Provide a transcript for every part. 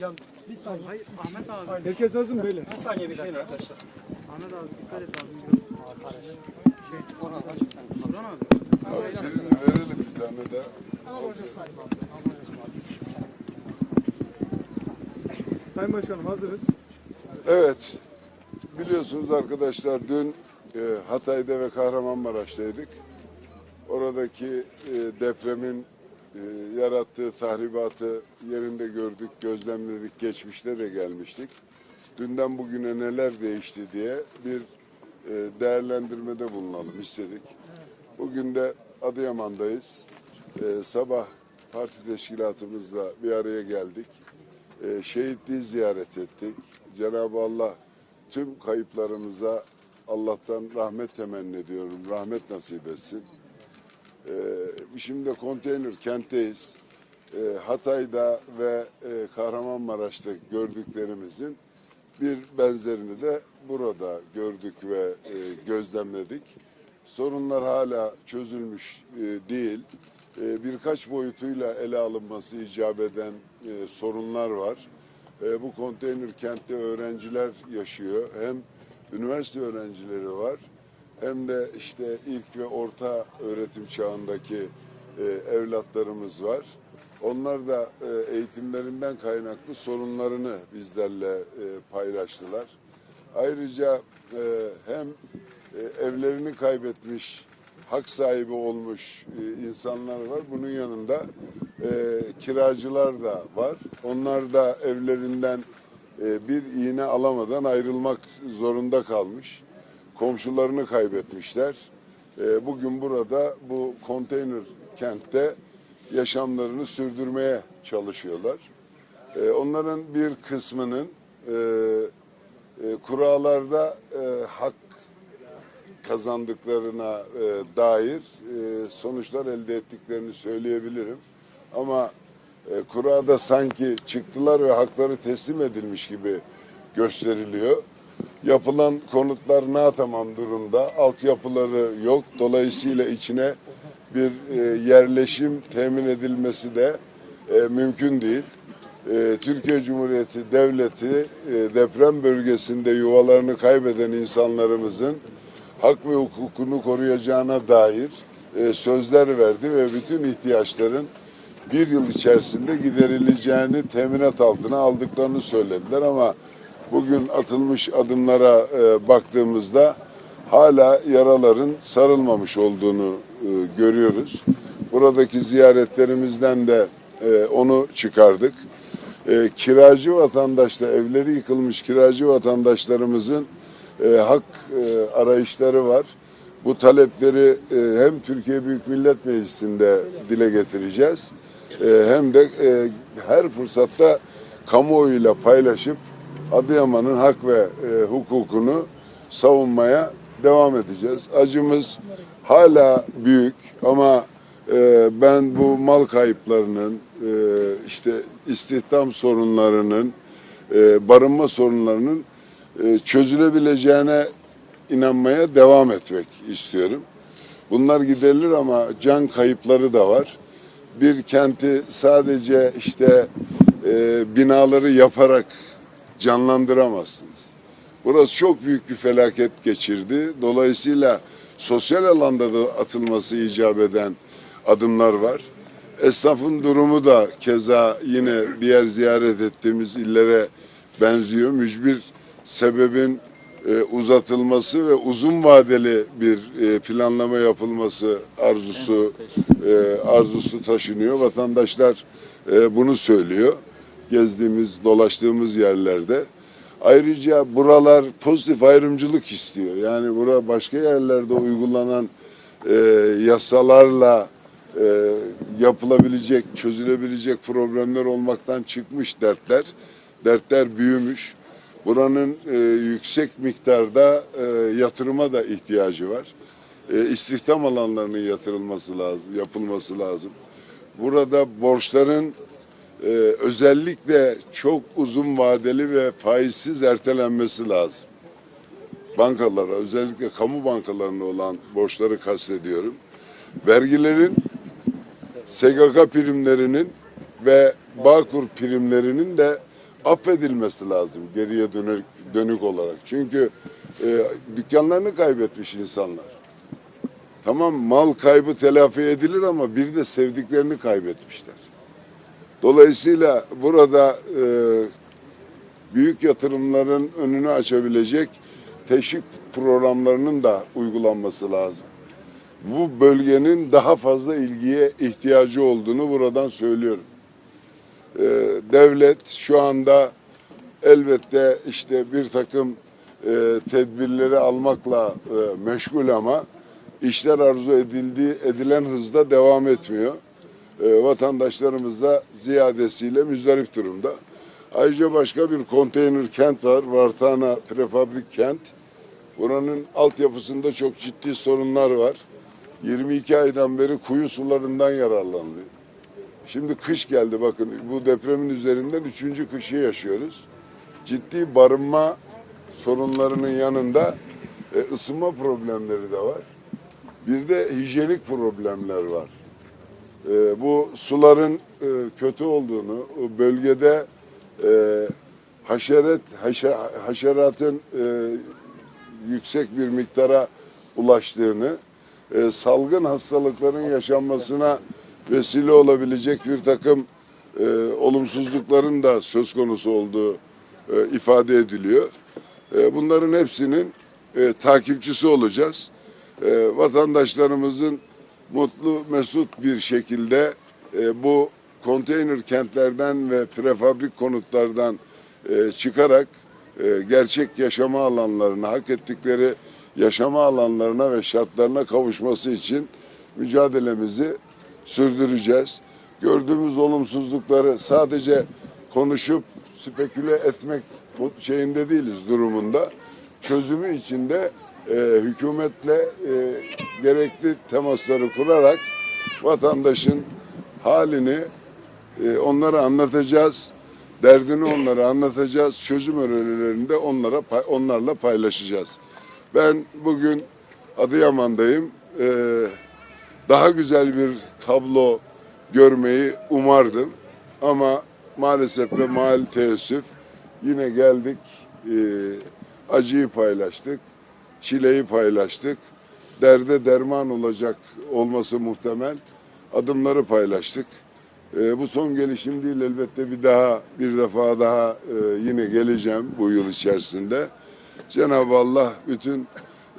Ya bir saniye. Hayır Ahmet abi. Herkes hazır mı beyler? Bir saniye bir dakika arkadaşlar. Ahmet abi dikkat et abi biraz. Şey, Orhan açık sen. Ozan abi. Abi verelim bir tane de. Sayın Başkanım hazırız. Evet. Biliyorsunuz arkadaşlar dün e, Hatay'da ve Kahramanmaraş'taydık. Oradaki e, depremin e, yarattığı tahribatı yerinde gördük, gözlemledik. Geçmişte de gelmiştik. Dünden bugüne neler değişti diye bir e, değerlendirmede bulunalım istedik. Bugün de Adıyaman'dayız. E, sabah parti teşkilatımızla bir araya geldik. E, şehitliği ziyaret ettik. Cenab-ı Allah tüm kayıplarımıza Allah'tan rahmet temenni ediyorum. Rahmet nasip etsin. E, şimdi konteyner kentteyiz. E, Hatay'da ve e, Kahramanmaraş'ta gördüklerimizin bir benzerini de burada gördük ve e, gözlemledik. Sorunlar hala çözülmüş e, değil. E, birkaç boyutuyla ele alınması icap eden e, sorunlar var. E, bu konteyner kentte öğrenciler yaşıyor. Hem üniversite öğrencileri var hem de işte ilk ve orta öğretim çağındaki e, evlatlarımız var. Onlar da e, eğitimlerinden kaynaklı sorunlarını bizlerle e, paylaştılar. Ayrıca e, hem e, evlerini kaybetmiş, hak sahibi olmuş e, insanlar var. Bunun yanında e, kiracılar da var. Onlar da evlerinden e, bir iğne alamadan ayrılmak zorunda kalmış. Komşularını kaybetmişler. E, bugün burada bu konteyner kentte yaşamlarını sürdürmeye çalışıyorlar. E, onların bir kısmının e, e, kurallarda e, hak kazandıklarına dair sonuçlar elde ettiklerini söyleyebilirim. Ama e, kurada sanki çıktılar ve hakları teslim edilmiş gibi gösteriliyor. Yapılan konutlar ne tamam durumda, altyapıları yok. Dolayısıyla içine bir e, yerleşim temin edilmesi de e, mümkün değil. E, Türkiye Cumhuriyeti Devleti e, deprem bölgesinde yuvalarını kaybeden insanlarımızın hak ve hukukunu koruyacağına dair e, sözler verdi ve bütün ihtiyaçların bir yıl içerisinde giderileceğini teminat altına aldıklarını söylediler ama bugün atılmış adımlara e, baktığımızda hala yaraların sarılmamış olduğunu e, görüyoruz. Buradaki ziyaretlerimizden de e, onu çıkardık. E, kiracı vatandaşla evleri yıkılmış kiracı vatandaşlarımızın e, hak e, arayışları var. Bu talepleri e, hem Türkiye Büyük Millet Meclisi'nde dile getireceğiz e, hem de e, her fırsatta kamuoyuyla paylaşıp Adıyaman'ın hak ve e, hukukunu savunmaya devam edeceğiz. Acımız hala büyük ama e, ben bu mal kayıplarının, e, işte istihdam sorunlarının, e, barınma sorunlarının e, çözülebileceğine inanmaya devam etmek istiyorum. Bunlar giderilir ama can kayıpları da var. Bir kenti sadece işte e, binaları yaparak canlandıramazsınız. Burası çok büyük bir felaket geçirdi. Dolayısıyla sosyal alanda da atılması icap eden adımlar var. Esnafın durumu da keza yine diğer ziyaret ettiğimiz illere benziyor. Mücbir sebebin e, uzatılması ve uzun vadeli bir e, planlama yapılması arzusu e, arzusu taşınıyor. Vatandaşlar e, bunu söylüyor. Gezdiğimiz, dolaştığımız yerlerde. Ayrıca buralar pozitif ayrımcılık istiyor. Yani bura başka yerlerde uygulanan e, yasalarla e, yapılabilecek, çözülebilecek problemler olmaktan çıkmış dertler. Dertler büyümüş. Buranın e, yüksek miktarda e, yatırıma da ihtiyacı var. E, istihdam alanlarının yatırılması lazım, yapılması lazım. Burada borçların e, özellikle çok uzun vadeli ve faizsiz ertelenmesi lazım. Bankalara, özellikle kamu bankalarına olan borçları kastediyorum. Vergilerin, SGK primlerinin ve Bağkur primlerinin de affedilmesi lazım geriye dönük, dönük olarak. Çünkü e, dükkanlarını kaybetmiş insanlar. Tamam mal kaybı telafi edilir ama bir de sevdiklerini kaybetmişler. Dolayısıyla burada e, büyük yatırımların önünü açabilecek teşvik programlarının da uygulanması lazım. Bu bölgenin daha fazla ilgiye ihtiyacı olduğunu buradan söylüyorum. Ee, devlet şu anda elbette işte bir takım e, tedbirleri almakla e, meşgul ama işler arzu edildiği edilen hızda devam etmiyor. E, ziyadesiyle müzdarip durumda. Ayrıca başka bir konteyner kent var. Vartana prefabrik kent. Buranın altyapısında çok ciddi sorunlar var. 22 aydan beri kuyu sularından yararlanılıyor. Şimdi kış geldi bakın bu depremin üzerinden üçüncü kışı yaşıyoruz. Ciddi barınma sorunlarının yanında e, ısınma problemleri de var. Bir de hijyenik problemler var. E, bu suların e, kötü olduğunu, bölgede e, haşeret haşe- haşeratın e, yüksek bir miktara ulaştığını, e, salgın hastalıkların yaşanmasına vesile olabilecek bir takım olumsuzlukların da söz konusu olduğu ifade ediliyor. Bunların hepsinin takipçisi olacağız. Vatandaşlarımızın mutlu, mesut bir şekilde e, bu konteyner kentlerden ve prefabrik konutlardan e, çıkarak e, gerçek yaşama alanlarına, hak ettikleri yaşama alanlarına ve şartlarına kavuşması için mücadelemizi sürdüreceğiz. Gördüğümüz olumsuzlukları sadece konuşup speküle etmek şeyinde değiliz durumunda. Çözümü içinde e, hükümetle e, gerekli temasları kurarak vatandaşın halini e, onlara anlatacağız. Derdini onlara anlatacağız. Çözüm önerilerini de onlara onlarla paylaşacağız. Ben bugün Adıyaman'dayım. Ee, daha güzel bir tablo görmeyi umardım. Ama maalesef ve mal teessüf yine geldik. Ee, acıyı paylaştık. Çileyi paylaştık. Derde derman olacak olması muhtemel. Adımları paylaştık. Ee, bu son gelişim değil elbette bir daha bir defa daha e, yine geleceğim bu yıl içerisinde. Cenab-ı Allah bütün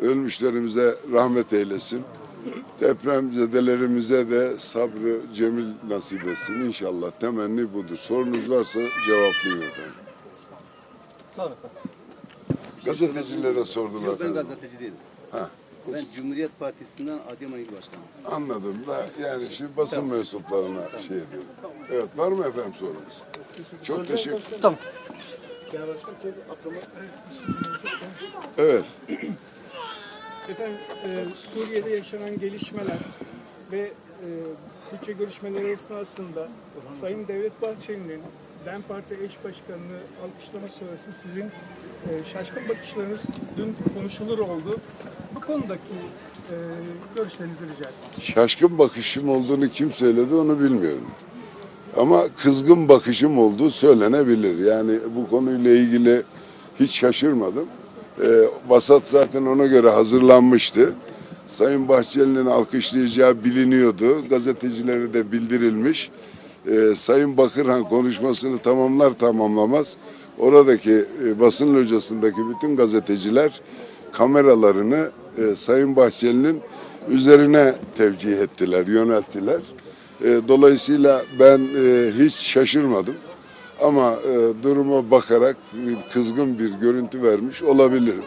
ölmüşlerimize rahmet eylesin. Depremzedelerimize de sabrı cemil nasip etsin inşallah. Temenni budur. Sorunuz varsa cevaplayayım efendim. Sağ olun efendim. Gazetecilere sordular. Yok ben gazeteci değilim. Ha. Ben Cumhuriyet Partisi'nden Adıyaman İl Başkanı. Anladım da yani şimdi basın mensuplarına şey ediyorum. Evet var mı efendim sorunuz? Çok teşekkür Tamam. Çok aklıma... Evet. Efendim e, Suriye'de yaşanan gelişmeler ve e, bütçe görüşmeleri esnasında Sayın Devlet Bahçeli'nin DEM Parti eş başkanını alkışlama sonrası sizin e, şaşkın bakışlarınız dün konuşulur oldu. Bu konudaki e, görüşlerinizi rica ederim. Şaşkın bakışım olduğunu kim söyledi onu bilmiyorum. Ama kızgın bakışım olduğu söylenebilir. Yani bu konuyla ilgili hiç şaşırmadım. Ee, Basat zaten ona göre hazırlanmıştı. Sayın Bahçeli'nin alkışlayacağı biliniyordu. Gazetecilere de bildirilmiş. Ee, Sayın Bakırhan konuşmasını tamamlar tamamlamaz oradaki e, basın locasındaki bütün gazeteciler kameralarını e, Sayın Bahçeli'nin üzerine tevcih ettiler, yönelttiler. E, dolayısıyla ben e, hiç şaşırmadım. Ama e, duruma bakarak bir kızgın bir görüntü vermiş olabilirim.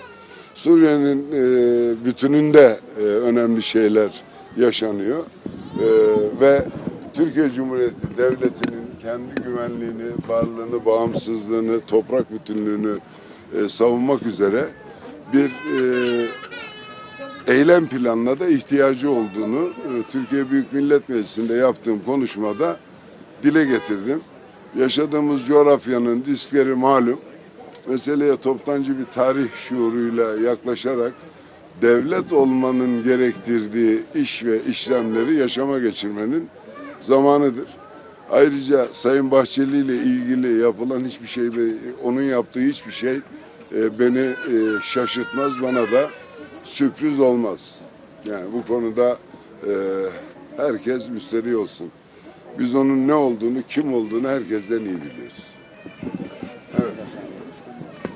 Suriye'nin e, bütününde e, önemli şeyler yaşanıyor E, ve Türkiye Cumhuriyeti Devleti'nin kendi güvenliğini, varlığını, bağımsızlığını, toprak bütünlüğünü e, savunmak üzere bir e, eylem planına da ihtiyacı olduğunu e, Türkiye Büyük Millet Meclisi'nde yaptığım konuşmada dile getirdim. Yaşadığımız coğrafyanın riskleri malum. Meseleye toptancı bir tarih şuuruyla yaklaşarak devlet olmanın gerektirdiği iş ve işlemleri yaşama geçirmenin zamanıdır. Ayrıca Sayın Bahçeli ile ilgili yapılan hiçbir şey ve onun yaptığı hiçbir şey e, beni e, şaşırtmaz, bana da sürpriz olmaz. Yani bu konuda e, herkes müsterih olsun. Biz onun ne olduğunu, kim olduğunu herkesten iyi biliyoruz. Evet.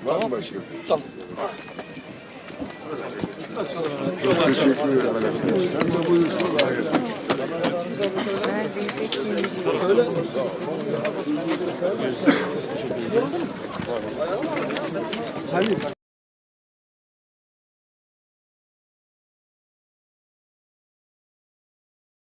Var mı başka? şey? Tamam. Teşekkür ederim. Halil.